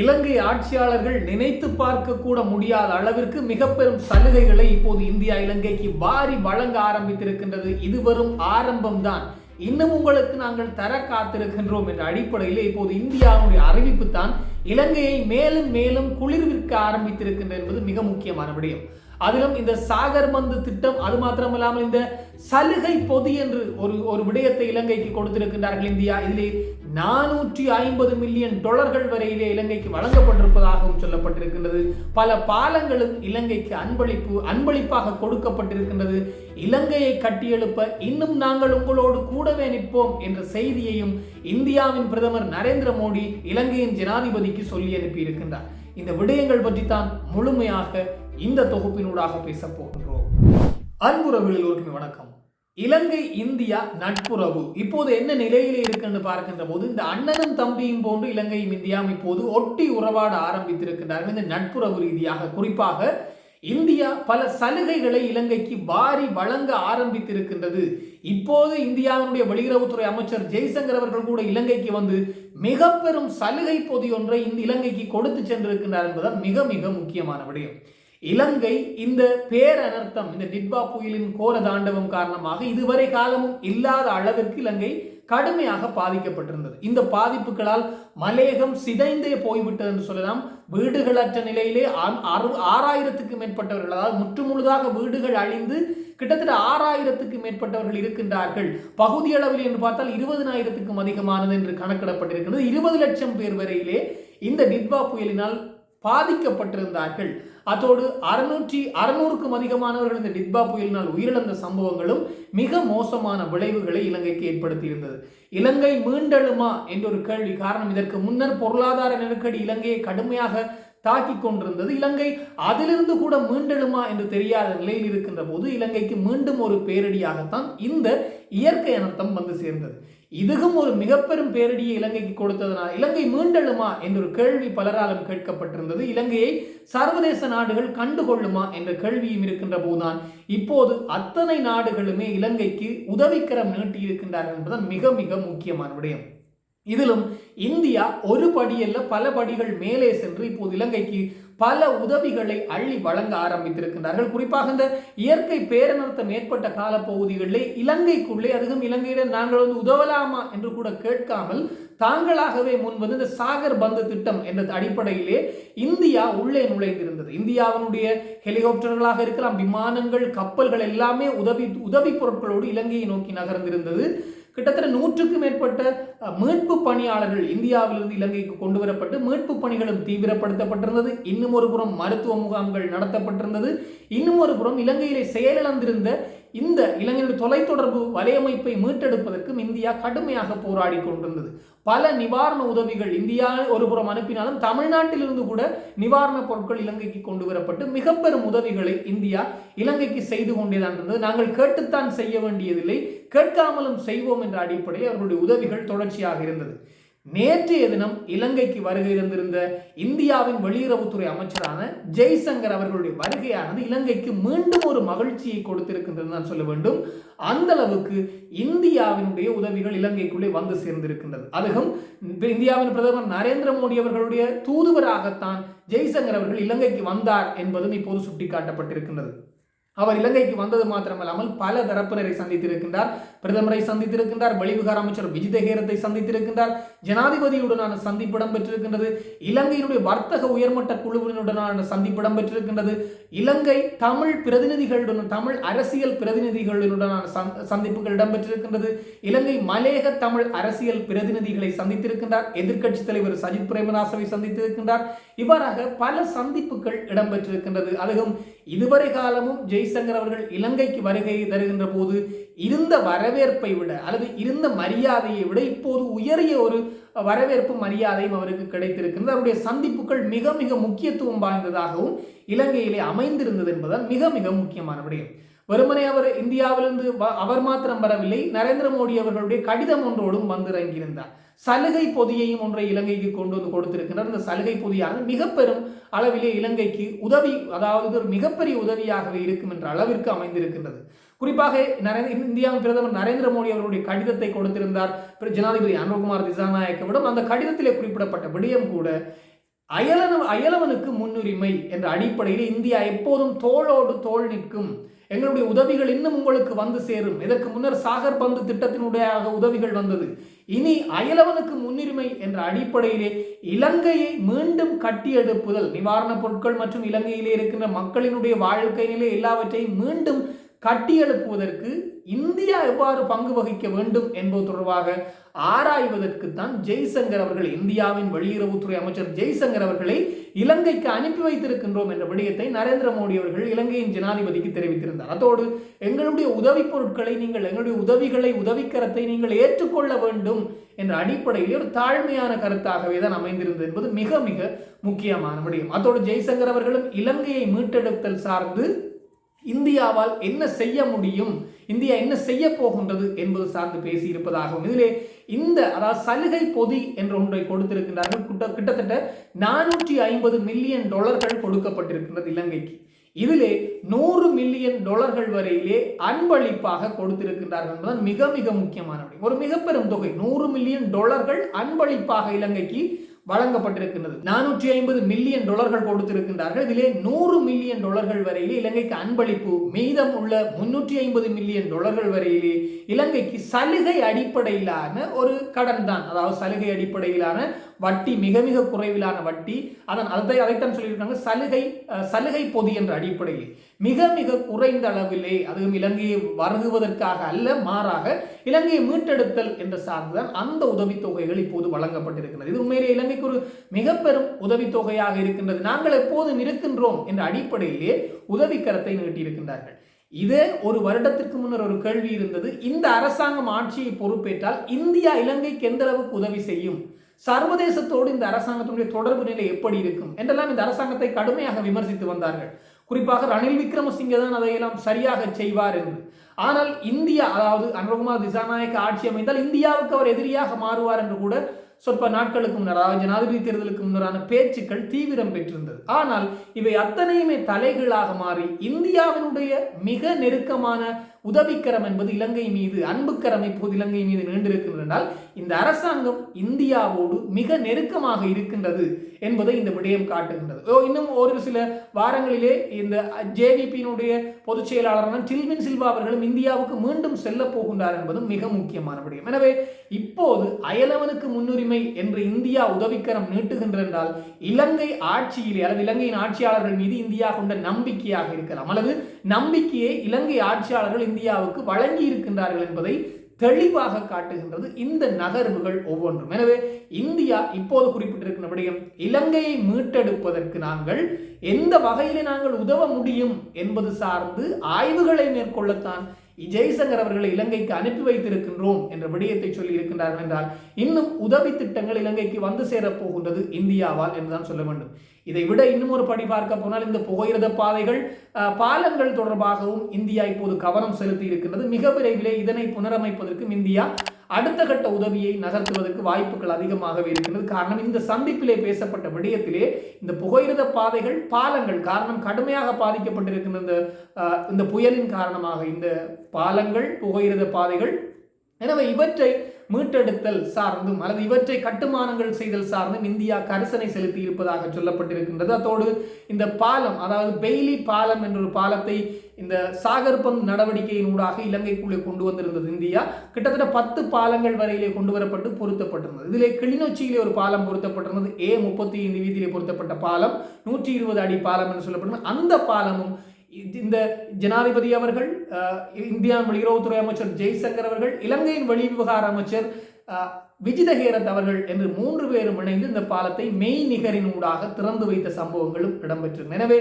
இலங்கை ஆட்சியாளர்கள் நினைத்து பார்க்க கூட முடியாத அளவிற்கு மிக பெரும் சலுகைகளை இப்போது இந்தியா இலங்கைக்கு வாரி வழங்க ஆரம்பித்திருக்கின்றது. இது வரும் ஆரம்பம்தான். இன்னும் உங்களுக்கு நாங்கள் தர காத்திருக்கின்றோம் என்ற அடிப்படையில் இப்போது இந்தியாவுடைய அறிவிப்பு தான் இலங்கையை மேலும் மேலும் குளிர்விற்க ஆரம்பித்திருக்கின்றது என்பது மிக முக்கியமான விடயம். அதிலும் இந்த சாகர் மந்து திட்டம் அது மாத்திரமல்லாமல் இந்த சலுகை பொதி என்று ஒரு ஒரு விடயத்தை இலங்கைக்கு கொடுத்திருக்கின்றார்கள் இந்தியா. இதிலே நானூற்றி ஐம்பது மில்லியன் டொலர்கள் வரையிலே இலங்கைக்கு வழங்கப்பட்டிருப்பதாகவும் சொல்லப்பட்டிருக்கின்றது. பல பாலங்களும் இலங்கைக்கு அன்பளிப்பு அன்பளிப்பாக கொடுக்கப்பட்டிருக்கின்றது. இலங்கையை கட்டியெழுப்ப இன்னும் நாங்கள் உங்களோடு கூடவே நிற்போம் என்ற செய்தியையும் இந்தியாவின் பிரதமர் நரேந்திர மோடி இலங்கையின் ஜனாதிபதிக்கு சொல்லி அனுப்பியிருக்கின்றார். இந்த விடயங்கள் பற்றி தான் முழுமையாக இந்த தொகுப்பினூடாக பேசப் போகின்றோம். அன்புறவுகளில் ஒருக்குமே வணக்கம். இலங்கை இந்தியா நட்புறவு. இப்போது என்ன நிலையில் இருக்குன்னு பார்க்கின்ற போது இந்த அண்ணனும் தம்பியும் போன்று இலங்கையும் இந்தியாவும் இப்போது ஒட்டி உறவாட ஆரம்பித்திருக்கின்றார்கள். இந்த நட்புறவு ரீதியாக குறிப்பாக இந்தியா பல சலுகைகளை இலங்கைக்கு வாரி வழங்க ஆரம்பித்திருக்கின்றது. இப்போது இந்தியாவினுடைய வெளியுறவுத்துறை அமைச்சர் ஜெய்சங்கர் அவர்கள் கூட இலங்கைக்கு வந்து மிக பெரும் சலுகை பொதி ஒன்றை இந்த இலங்கைக்கு கொடுத்து சென்றிருக்கின்றார் என்பதால் மிக மிக முக்கியமான விடயம். இலங்கை இந்த பேரனர்த்தம் இந்த டிட்பா புயலின் கோர தாண்டவம் காரணமாக இதுவரை காலமும் இல்லாத அளவிற்கு இலங்கை கடுமையாக பாதிக்கப்பட்டிருந்தது. இந்த பாதிப்புகளால் மலேகம் சிதைந்தே போய்விட்டது என்று சொல்லலாம். வீடுகளற்ற நிலையிலே ஆறாயிரத்துக்கு மேற்பட்டவர்கள் அதாவது முற்றுமுழுதாக வீடுகள் அழிந்து கிட்டத்தட்ட ஆறாயிரத்துக்கு மேற்பட்டவர்கள் இருக்கின்றார்கள். பகுதி அளவில் என்று பார்த்தால் இருபதனாயிரத்துக்கும் அதிகமானது என்று கணக்கிடப்பட்டிருக்கிறது இருபது லட்சம் பேர் வரையிலே இந்த டிட்பா புயலினால் பாதிக்கப்பட்டிருந்தார்கள். அதோடு அறுநூற்றி அறுநூறுக்கும் அதிகமானவர்கள் இந்த டிட்பா புயலினால் உயிரிழந்த சம்பவங்களும் மிக மோசமான விளைவுகளை இலங்கைக்கு ஏற்படுத்தியிருந்தது. இலங்கை மீண்டெழுமா என்ற ஒரு கேள்வி காரணம். இதற்கு முன்னர் பொருளாதார நெருக்கடி இலங்கையை கடுமையாக தாக்கி கொண்டிருந்தது. இலங்கை அதிலிருந்து கூட மீண்டெழுமா என்று தெரியாத நிலையில் இருக்கின்ற போது இலங்கைக்கு மீண்டும் ஒரு பேரடியாகத்தான் இந்த இயற்கை அனர்த்தம் வந்து சேர்ந்தது. இதுவும் ஒரு மிக பெரும் பேரடியை இலங்கைக்கு கொடுத்ததனால் இலங்கை மீண்டெழுமா என்ற ஒரு கேள்வி பலராலும் கேட்கப்பட்டிருந்தது. இலங்கையை சர்வதேச நாடுகள் கண்டுகொள்ளுமா என்ற கேள்வியும் இருக்கின்ற போதுதான் இப்போது அத்தனை நாடுகளுமே இலங்கைக்கு உதவிக்கரம் நீட்டி இருக்கின்றார்கள் என்பதுதான் மிக மிக முக்கியமான விடயம். இதிலும் இந்தியா ஒரு படியல்ல பல படிகள் மேலே சென்று இப்போது இலங்கைக்கு பல உதவிகளை அள்ளி வழங்க ஆரம்பித்திருக்கின்றார்கள். குறிப்பாக இந்த இயற்கை பேரனர்த்தம் ஏற்பட்ட காலப்பகுதிகளிலே இலங்கைக்குள்ளே அதுவும் இலங்கையிடம் நாங்கள் வந்து உதவலாமா என்று கூட கேட்காமல் தாங்களாகவே முன் வந்து இந்த சாகர் பந்து திட்டம் என்ற அடிப்படையிலே இந்தியா உள்ளே நுழைந்திருந்தது. இந்தியாவினுடைய ஹெலிகாப்டர்களாக இருக்கலாம் விமானங்கள் கப்பல்கள் எல்லாமே உதவி உதவி பொருட்களோடு இலங்கையை நோக்கி நகர்ந்திருந்தது. கிட்டத்தட்ட நூற்றுக்கு மேற்பட்ட மீட்பு பணியாளர்கள் இந்தியாவிலிருந்து இலங்கைக்கு கொண்டு வரப்பட்டு மீட்பு பணிகளும் தீவிரப்படுத்தப்பட்டிருந்தது. இன்னும் ஒரு புறம் மருத்துவ முகாம்கள் நடத்தப்பட்டிருந்தது. இன்னும் ஒரு புறம் இலங்கையிலே செயலிழந்திருந்த இந்த இலங்கையுடைய தொலைத்தொடர்பு வலையமைப்பை மீட்டெடுப்பதற்கும் இந்தியா கடுமையாக போராடி கொண்டிருந்தது. பல நிவாரண உதவிகள் இந்தியா ஒருபுறம் அனுப்பினாலும் தமிழ்நாட்டிலிருந்து கூட நிவாரணப் பொருட்கள் இலங்கைக்கு கொண்டு வரப்பட்டு மிக பெரும் உதவிகளை இந்தியா இலங்கைக்கு செய்து கொண்டேதான் இருந்தது. நாங்கள் கேட்டுத்தான் செய்ய வேண்டியதில்லை கேட்காமலும் செய்வோம் என்ற அடிப்படையில் அவர்களுடைய உதவிகள் தொடர்ச்சியாக இருந்தது. நேற்றைய தினம் இலங்கைக்கு வருகை இருந்திருந்த இந்தியாவின் வெளியுறவுத்துறை அமைச்சரான ஜெய்சங்கர் அவர்களுடைய வருகையானது இலங்கைக்கு மீண்டும் ஒரு மகிழ்ச்சியை கொடுத்திருக்கின்றது தான் சொல்ல வேண்டும். அந்த அளவுக்கு இந்தியாவினுடைய உதவிகள் இலங்கைக்குள்ளே வந்து சேர்ந்திருக்கின்றது. அதுவும் இந்தியாவின் பிரதமர் நரேந்திர மோடி அவர்களுடைய தூதுவராகத்தான் ஜெய்சங்கர் அவர்கள் இலங்கைக்கு வந்தார் என்பதும் இப்போது சுட்டிக்காட்டப்பட்டிருக்கின்றது. அவர் இலங்கைக்கு வந்தது மாத்திரமல்லாமல் பல தரப்பினரை சந்தித்திருக்கின்றார். பிரதமரை சந்தித்திருக்கின்றார் வெளிவிகார அமைச்சர் விஜிதஹேரத்தை சந்தித்திருக்கின்றார் ஜனாதிபதியுடனான சந்திப்பு இடம்பெற்றிருக்கின்றது இலங்கையினுடைய வர்த்தக உயர்மட்ட குழுவினுடனான சந்திப்பு இடம்பெற்றிருக்கின்றது இலங்கை தமிழ் பிரதிநிதிகளுடன் தமிழ் அரசியல் பிரதிநிதிகளுடனான சந்திப்புகள் இடம்பெற்றிருக்கின்றது இலங்கை மலேக தமிழ் அரசியல் பிரதிநிதிகளை சந்தித்திருக்கின்றார் எதிர்க்கட்சி தலைவர் சஜித் பிரேமதாசவை சந்தித்திருக்கின்றார் இவ்வாறாக பல சந்திப்புகள் இடம்பெற்றிருக்கின்றது. அதுவும் இதுவரை காலமும் ஜெய்சங்கர் அவர்கள் இலங்கைக்கு வருகை தருகின்ற போது இருந்த வரவேற்பை விட அல்லது இருந்த மரியாதையை விட இப்போது உயரிய ஒரு வரவேற்பு மரியாதையும் அவருக்கு கிடைத்திருக்கிறது அவருடைய சந்திப்புகள் மிக மிக முக்கியத்துவம் வாய்ந்ததாகவும் இலங்கையிலே அமைந்திருந்தது என்பதால் மிக மிக முக்கியமான விடயம். வெறுமனே அவர் இந்தியாவிலிருந்து அவர் மாத்திரம் வரவில்லை நரேந்திர மோடி அவர்களுடைய கடிதம் ஒன்றோடும் வந்து இறங்கியிருந்தார் சலுகை பொதியையும் ஒன்றை இலங்கைக்கு கொண்டு வந்து கொடுத்திருக்கின்றார். இந்த சலுகை பொதியானது மிக பெரும் அளவிலே இலங்கைக்கு உதவி அதாவது ஒரு மிகப்பெரிய உதவியாகவே இருக்கும் என்ற அளவிற்கு அமைந்திருக்கின்றது. குறிப்பாக நரேந்திர இந்தியாவின் பிரதமர் நரேந்திர மோடி அவர்களுடைய கடிதத்தை கொடுத்திருந்தார். ஜனாதிபதி அனுகுமார் திசாநாயக்கவிடம் அந்த கடிதத்திலே குறிப்பிடப்பட்ட விடயம் கூட அயலன அயலவனுக்கு முன்னுரிமை என்ற அடிப்படையில் இந்தியா எப்போதும் தோளோடு தோள் நிற்கும். எங்களுடைய உதவிகள் இன்னும் உங்களுக்கு வந்து சேரும். இதற்கு முன்னர் சாகர் பந்து திட்டத்தினுடைய உதவிகள் வந்தது. இனி அயலவனுக்கு முன்னுரிமை என்ற அடிப்படையிலே இலங்கையை மீண்டும் கட்டியெழுப்புதல் நிவாரணப் பொருட்கள் மற்றும் இலங்கையிலே இருக்கின்ற மக்களினுடைய வாழ்க்கை நிலை எல்லாவற்றையும் மீண்டும் கட்டியெழுப்புவதற்கு இந்தியா எவ்வாறு பங்கு வகிக்க வேண்டும் என்பது தொடர்பாக ஆராய்வதற்கு தான் ஜெய்சங்கர் அவர்கள் இந்தியாவின் வெளியுறவுத்துறை அமைச்சர் ஜெய்சங்கர் அவர்களை இலங்கைக்கு அனுப்பி வைத்திருக்கின்றோம் என்ற விடயத்தை நரேந்திர மோடி அவர்கள் இலங்கையின் ஜனாதிபதிக்கு தெரிவித்திருந்தார். அதோடு எங்களுடைய உதவி பொருட்களை நீங்கள் எங்களுடைய உதவிகளை உதவிக்கரத்தை நீங்கள் ஏற்றுக்கொள்ள வேண்டும் என்ற அடிப்படையில் ஒரு தாழ்மையான கருத்தாகவே தான் அமைந்திருந்தது என்பது மிக மிக முக்கியமான விடயம். அதோடு ஜெய்சங்கர் அவர்களும் இலங்கையை மீட்டெடுத்தல் சார்ந்து இந்தியாவால் என்ன செய்ய முடியும்? இந்தியா என்ன செய்ய போகின்றது என்பது சார்ந்து பேசியிருப்பதாகவும் இதிலே இந்த அதாவது சலுகை பொதி என்ற ஒன்றை கொடுத்திருக்கின்றார்கள். கிட்டத்தட்ட நானூற்றி ஐம்பது மில்லியன் டாலர்கள் கொடுக்கப்பட்டிருக்கின்றது இலங்கைக்கு. இதிலே நூறு மில்லியன் டாலர்கள் வரையிலே அன்பளிப்பாக கொடுத்திருக்கின்றார்கள் என்பதுதான் மிக மிக முக்கியமான ஒரு மிக பெரும் தொகை. நூறு மில்லியன் டாலர்கள் அன்பளிப்பாக இலங்கைக்கு வழங்கப்பட்டிருக்கின்றது. நானூற்றி ஐம்பது மில்லியன் டாலர்கள் கொடுத்திருக்கின்றார்கள். இதிலே நூறு மில்லியன் டாலர்கள் வரையிலே இலங்கைக்கு அன்பளிப்பு மீதம் உள்ள முன்னூற்றி ஐம்பது மில்லியன் டாலர்கள் வரையிலே இலங்கைக்கு சலுகை அடிப்படையிலான ஒரு கடன் தான். அதாவது சலுகை அடிப்படையிலான வட்டி மிக மிக குறைவிலான வட்டி. அதன் அதை அதைத்தான் சொல்லியிருக்காங்க. சலுகை சலுகை பொதி என்ற அடிப்படையில். மிக மிக குறைந்த அளவிலே அதுவும் இலங்கையை வருகுவதற்காக அல்ல மாறாக இலங்கையை மீட்டெடுத்தல் என்ற சார்ந்துதான் அந்த உதவித்தொகைகள் இப்போது வழங்கப்பட்டிருக்கிறது இது உண்மையிலே இலங்கைக்கு ஒரு மிக பெரும் உதவித்தொகையாக இருக்கின்றது. நாங்கள் எப்போதும் இருக்கின்றோம் என்ற அடிப்படையிலே உதவிக்கரத்தை நீட்டியிருக்கின்றார்கள். இதே ஒரு வருடத்திற்கு முன்னர் ஒரு கேள்வி இருந்தது. இந்த அரசாங்கம் ஆட்சியை பொறுப்பேற்றால் இந்தியா இலங்கைக்கு எந்த அளவுக்கு உதவி செய்யும்? சர்வதேசத்தோடு இந்த அரசாங்கத்தினுடைய தொடர்பு நிலை எப்படி இருக்கும்? என்றெல்லாம் இந்த அரசாங்கத்தை கடுமையாக விமர்சித்து வந்தார்கள். குறிப்பாக ரணில் விக்ரமசிங்கே தான் அதையெல்லாம் சரியாக செய்வார் என்று. ஆனால் இந்தியா அதாவது அனுரகுமார் திசாநாயக்க ஆட்சி அமைந்தால் இந்தியாவுக்கு அவர் எதிரியாக மாறுவார் என்று கூட சொற்ப நாட்களுக்கு முன்னர் அதாவது ஜனாதிபதி தேர்தலுக்கு முன்னரான பேச்சுக்கள் தீவிரம் பெற்றிருந்தது. ஆனால் இவை அத்தனையுமே தலைகளாக மாறி இந்தியாவினுடைய மிக நெருக்கமான உதவிக்கரம் என்பது இலங்கை மீது அன்புக்கரம் இப்போது இலங்கை மீது நீண்டிருக்கின்றனால் இந்த அரசாங்கம் இந்தியாவோடு மிக நெருக்கமாக இருக்கின்றது என்பதை இந்த விடயம் காட்டுகின்றது. இன்னும் ஒரு சில வாரங்களிலே இந்த ஜேவிபியினுடைய பொதுச் செயலாளரான டில்வின் சில்வா அவர்களும் இந்தியாவுக்கு மீண்டும் செல்ல போகின்றார் என்பதும் மிக முக்கியமான விடயம். எனவே இப்போது அயலவனுக்கு முன்னுரிமை என்று இந்தியா உதவிக்கரம் நீட்டுகின்றென்றால் இலங்கை ஆட்சியிலே அல்லது இலங்கையின் ஆட்சியாளர்கள் மீது இந்தியா கொண்ட நம்பிக்கையாக இருக்கலாம். அல்லது நம்பிக்கையை இலங்கை ஆட்சியாளர்கள் இந்தியாவுக்கு வழங்கி இருக்கின்றார்கள் என்பதை தெளிவாக காட்டுகின்றது இந்த நகர்வுகள் ஒவ்வொன்றும். எனவே இந்தியா இப்போது குறிப்பிட்டிருக்கிற விடயம் இலங்கையை மீட்டெடுப்பதற்கு நாங்கள் எந்த வகையிலே நாங்கள் உதவ முடியும் என்பது சார்ந்து ஆய்வுகளை மேற்கொள்ளத்தான் ஜெய்சங்கர் அவர்களை இலங்கைக்கு அனுப்பி வைத்திருக்கின்றோம் என்ற விடயத்தை சொல்லி இருக்கின்றார்கள் என்றால் இன்னும் உதவி திட்டங்கள் இலங்கைக்கு வந்து சேரப்போகின்றது இந்தியாவால் என்றுதான் சொல்ல வேண்டும். இதை விட இன்னும் ஒரு படி பார்க்க போனால் இந்த புகையிரத பாதைகள் பாலங்கள் தொடர்பாகவும் இந்தியா இப்போது கவனம் செலுத்தி இருக்கின்றது. மிக விரைவிலே இதனை புனரமைப்பதற்கும் இந்தியா அடுத்த கட்ட உதவியை நகர்த்துவதற்கு வாய்ப்புகள் அதிகமாகவே இருக்கிறது காரணம் இந்த சந்திப்பிலே பேசப்பட்ட விடயத்திலே இந்த புகையிரத பாதைகள் பாலங்கள் காரணம் கடுமையாக பாதிக்கப்பட்டிருக்கின்ற இந்த இந்த புயலின் காரணமாக இந்த பாலங்கள் புகையிரத பாதைகள் எனவே இவற்றை மீட்டெடுத்தல் சார்ந்தும் அல்லது இவற்றை கட்டுமானங்கள் செய்தல் சார்ந்தும் இந்தியா கரிசனை செலுத்தி இருப்பதாக சொல்லப்பட்டிருக்கின்றது. அதோடு இந்த பாலம் அதாவது பெய்லி பாலம் என்ற ஒரு பாலத்தை இந்த சாகர்பம் நடவடிக்கையின் ஊடாக இலங்கைக்குள்ளே கொண்டு வந்திருந்தது இந்தியா. கிட்டத்தட்ட பத்து பாலங்கள் வரையிலே கொண்டு வரப்பட்டு பொருத்தப்பட்டிருந்தது. இதிலே கிளிநொச்சியிலே ஒரு பாலம் பொருத்தப்பட்டிருந்தது. ஏ முப்பத்தி ஐந்து வீதியிலே பொருத்தப்பட்ட பாலம் நூற்றி இருபது அடி பாலம் என்று சொல்லப்பட்டிருந்தது. அந்த பாலமும் இந்த ஜனாதிபதி அவர்கள் இந்தியா வெளியுறவுத்துறை அமைச்சர் ஜெய்சங்கர் அவர்கள் இலங்கையின் வெளிவிவகார அமைச்சர் விஜித ஹேரத் அவர்கள் என்று மூன்று பேரும் இணைந்து இந்த பாலத்தை மெய் நிகரின் ஊடாக திறந்து வைத்த சம்பவங்களும் இடம்பெற்றிருந்தன. எனவே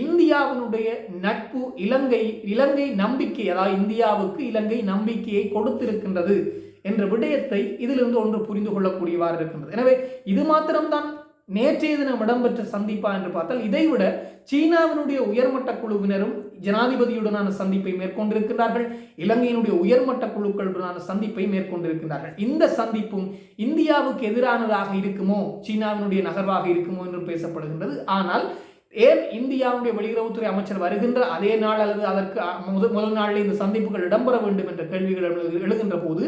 இந்தியாவினுடைய நட்பு இலங்கை இலங்கை நம்பிக்கை அதாவது இந்தியாவுக்கு இலங்கை நம்பிக்கையை கொடுத்திருக்கின்றது என்ற விடயத்தை இதிலிருந்து ஒன்று புரிந்து கொள்ளக்கூடியவாறு இருக்கின்றது. எனவே இது மாத்திரம்தான். நேற்றைய தினம் இடம்பெற்ற சந்திப்பா என்று பார்த்தால் இதைவிட சீனாவினுடைய உயர்மட்ட குழுவினரும் ஜனாதிபதியுடனான சந்திப்பை மேற்கொண்டிருக்கிறார்கள் இலங்கையினுடைய உயர்மட்ட குழுக்களுடனான சந்திப்பை மேற்கொண்டிருக்கிறார்கள் இந்த சந்திப்பும் இந்தியாவுக்கு எதிரானதாக இருக்குமோ சீனாவினுடைய நகர்வாக இருக்குமோ என்று பேசப்படுகின்றது. ஆனால் ஏன் இந்தியாவுடைய வெளியுறவுத்துறை அமைச்சர் வருகின்ற அதே நாள் அல்லது அதற்கு முதல் முதல் நாளில் இந்த சந்திப்புகள் இடம்பெற வேண்டும் என்ற கேள்விகள் எழுகின்ற போது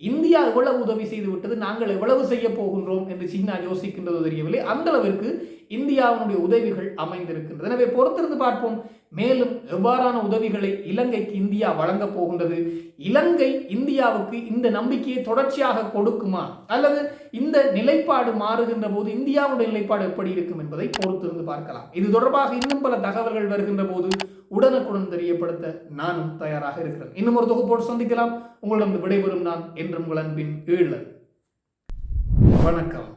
இந்தியா எவ்வளவு உதவி செய்து விட்டது நாங்கள் எவ்வளவு செய்ய போகின்றோம் என்று சீனா யோசிக்கின்றது தெரியவில்லை. அந்த அளவிற்கு இந்தியாவினுடைய உதவிகள் அமைந்திருக்கின்றது. எனவே பொறுத்திருந்து பார்ப்போம். மேலும் எவ்வாறான உதவிகளை இலங்கைக்கு இந்தியா வழங்கப் போகின்றது? இலங்கை இந்தியாவுக்கு இந்த நம்பிக்கையை தொடர்ச்சியாக கொடுக்குமா? அல்லது இந்த நிலைப்பாடு மாறுகின்ற போது இந்தியாவுடைய நிலைப்பாடு எப்படி இருக்கும் என்பதை பொறுத்திருந்து பார்க்கலாம். இது தொடர்பாக இன்னும் பல தகவல்கள் வருகின்ற போது உடனுக்குடன் தெரியப்படுத்த நானும் தயாராக இருக்கிறேன். இன்னும் ஒரு தொகுப்போடு சந்திக்கலாம். உங்களிடம் விடைபெறும் நான் என்றும் உங்கள் அன்பின் ஈழன். வணக்கம்.